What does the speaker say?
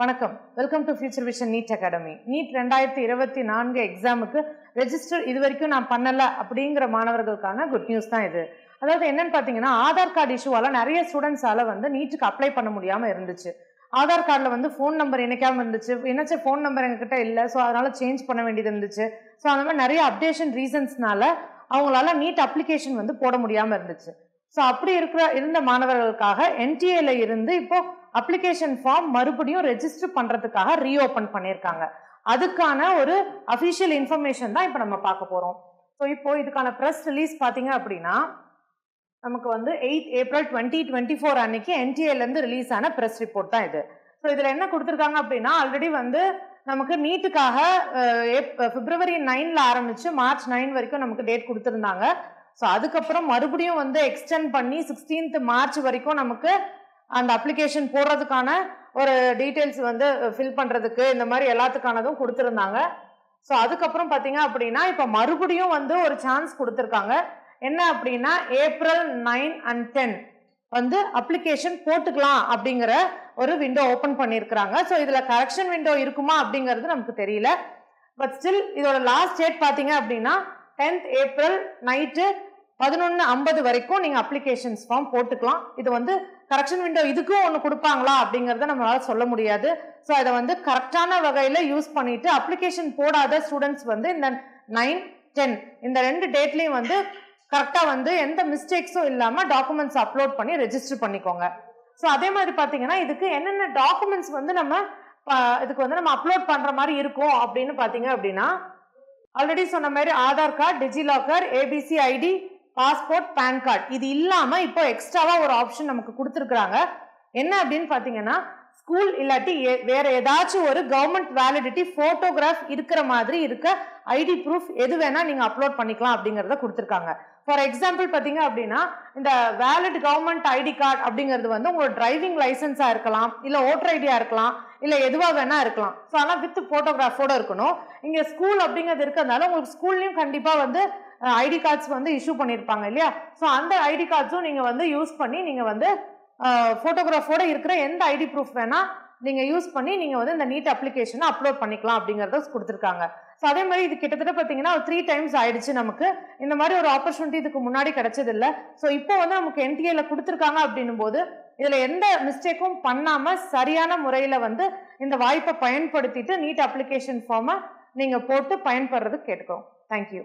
வணக்கம். Welcome to future vision NEET academy NEET ரெண்டாயிரத்தி இருபத்தி நான்கு எக்ஸாமுக்கு ரெஜிஸ்டர் இது வரைக்கும் நான் பண்ணலை அப்படிங்கிற மாணவர்களுக்கான குட் நியூஸ் தான் இது. அதாவது என்னன்னு பார்த்தீங்கன்னா ஆதார் கார்டு இஷ்யூவால் நிறைய ஸ்டூடெண்ட்ஸால வந்து நீட்டுக்கு அப்ளை பண்ண முடியாமல் இருந்துச்சு. ஆதார் கார்டில் வந்து ஃபோன் நம்பர் இணைக்காமல் இருந்துச்சு. என்னச்சு ஃபோன் நம்பர் எங்ககிட்ட இல்லை. ஸோ அதனால சேஞ்ச் பண்ண வேண்டியது இருந்துச்சு. ஸோ அந்த மாதிரி நிறைய அப்டேஷன் ரீசன்ஸ்னால அவங்களால நீட் அப்ளிகேஷன் வந்து போட முடியாமல் இருந்துச்சு. ஸோ அப்படி இருக்கிற இருந்த மாணவர்களுக்காக என்டிஏல இருந்து இப்போ அப்ளிகேஷன் ஃபார்ம் மறுபடியும் ரெஜிஸ்டர் பண்றதுக்காக ரீஓபன் பண்ணியிருக்காங்க அதுக்கான ஒரு அஃபிஷியல் இன்ஃபர்மேஷன் தான் இப்போ நம்ம பார்க்க போறோம். ஸோ இப்போ இதுக்கான ப்ரெஸ் ரிலீஸ் பார்த்தீங்க அப்படின்னா நமக்கு வந்து eight April twenty twenty four அன்னைக்கு என்டிஏலேருந்து ரிலீஸ் ஆன ப்ரெஸ் ரிப்போர்ட் தான் இது. ஸோ இதில் என்ன கொடுத்துருக்காங்க அப்படின்னா ஆல்ரெடி வந்து நமக்கு நீட்டுக்காக பிப்ரவரி நைனில் ஆரம்பிச்சு மார்ச் நைன் வரைக்கும் நமக்கு டேட் கொடுத்துருந்தாங்க. ஸோ அதுக்கப்புறம் மறுபடியும் வந்து எக்ஸ்டெண்ட் பண்ணி சிக்ஸ்டீன்த் மார்ச் வரைக்கும் நமக்கு அந்த அப்ளிகேஷன் போடுறதுக்கான ஒரு டீட்டெயில்ஸ் வந்து ஃபில் பண்ணுறதுக்கு இந்த மாதிரி எல்லாத்துக்கானதும் கொடுத்துருந்தாங்க. ஸோ அதுக்கப்புறம் பார்த்தீங்க அப்படின்னா இப்போ மறுபடியும் வந்து ஒரு சான்ஸ் கொடுத்துருக்காங்க. என்ன அப்படின்னா ஏப்ரல் நைன் அண்ட் டென் வந்து அப்ளிகேஷன் போட்டுக்கலாம் அப்படிங்கிற ஒரு விண்டோ ஓப்பன் பண்ணியிருக்கிறாங்க. ஸோ இதில் கரெக்ஷன் விண்டோ இருக்குமா அப்படிங்கிறது நமக்கு தெரியல. பட் ஸ்டில் இதோட லாஸ்ட் டேட் பார்த்தீங்க அப்படின்னா டென்த் ஏப்ரல் நைட்டு பதினொன்று ஐம்பது வரைக்கும் நீங்கள் அப்ளிகேஷன்ஸ் ஃபார்ம் போட்டுக்கலாம். இது வந்து கரெக்ஷன் விண்டோ இதுக்கும் ஒன்று கொடுப்பாங்களா அப்படிங்கிறத நம்மளால சொல்ல முடியாது. ஸோ அதை வந்து கரெக்டான வகையில் யூஸ் பண்ணிட்டு அப்ளிகேஷன் போடாத ஸ்டூடெண்ட்ஸ் வந்து இந்த நைன் டென் இந்த ரெண்டு டேட்லையும் வந்து கரெக்டாக வந்து எந்த மிஸ்டேக்ஸும் இல்லாமல் டாக்குமெண்ட்ஸ் அப்லோட் பண்ணி ரெஜிஸ்டர் பண்ணிக்கோங்க. ஸோ அதே மாதிரி பார்த்தீங்கன்னா இதுக்கு என்னென்ன டாக்குமெண்ட்ஸ் வந்து நம்ம இதுக்கு வந்து நம்ம அப்லோட் பண்ணுற மாதிரி இருக்கும் அப்படின்னு பார்த்தீங்க அப்படின்னா ஆல்ரெடி சொன்ன மாதிரி Aadhaar card DigiLocker ABC ID passport PAN card இது இல்லாமல் இப்போ எக்ஸ்ட்ராவா ஒரு ஆப்ஷன் நமக்கு கொடுத்துருக்குறாங்க. என்ன அப்படின்னு பார்த்தீங்கன்னா ஸ்கூல் இல்லாட்டி ஏ- வேற ஏதாச்சும் ஒரு கவர்மெண்ட் வேலிடிட்டி ஃபோட்டோகிராஃப் இருக்கிற மாதிரி இருக்க ஐடி ப்ரூஃப் எது வேணா நீங்க அப்லோட் பண்ணிக்கலாம் அப்படிங்கறத கொடுத்துருக்காங்க. ஃபார் எக்ஸாம்பிள் பார்த்தீங்க அப்படின்னா இந்த வேலிட் கவர்மெண்ட் ஐடி கார்டு அப்படிங்கிறது வந்து உங்களோட டிரைவிங் லைசன்ஸா இருக்கலாம் இல்ல ஓட்டர் ஐடியா இருக்கலாம் இல்ல எதுவா வேணா இருக்கலாம். ஸோ ஆனால் வித் போட்டோகிராஃபோட இருக்கணும். இங்க ஸ்கூல் அப்படிங்கிறது இருக்கிறதுனால உங்களுக்கு ஸ்கூல்லையும் கண்டிப்பா வந்து ஐடி கார்ட்ஸ் வந்து இஷ்யூ பண்ணியிருப்பாங்க இல்லையா? ஸோ அந்த ஐடி கார்ட்ஸும் நீங்கள் வந்து யூஸ் பண்ணி நீங்கள் வந்து ஃபோட்டோகிராஃபோட இருக்கிற எந்த ஐடி ப்ரூஃப் வேணால் நீங்கள் யூஸ் பண்ணி நீங்கள் வந்து இந்த நீட் அப்ளிகேஷனை அப்லோட் பண்ணிக்கலாம் அப்படிங்கிறத கொடுத்துருக்காங்க. ஸோ அதே மாதிரி இது கிட்டத்தட்ட பார்த்தீங்கன்னா த்ரீ டைம்ஸ் ஆயிடுச்சு நமக்கு. இந்த மாதிரி ஒரு ஆப்பர்ச்சுனிட்டி இதுக்கு முன்னாடி கிடைச்சது ஸோ இப்போ வந்து நமக்கு என்டிஏல கொடுத்துருக்காங்க அப்படின்னும் போது இதில் எந்த மிஸ்டேக்கும் பண்ணாமல் சரியான முறையில் வந்து இந்த வாய்ப்பை பயன்படுத்திட்டு நீட் அப்ளிகேஷன் ஃபார்மை நீங்கள் போட்டு பயன்படுறது கேட்டுக்கோங்க thank you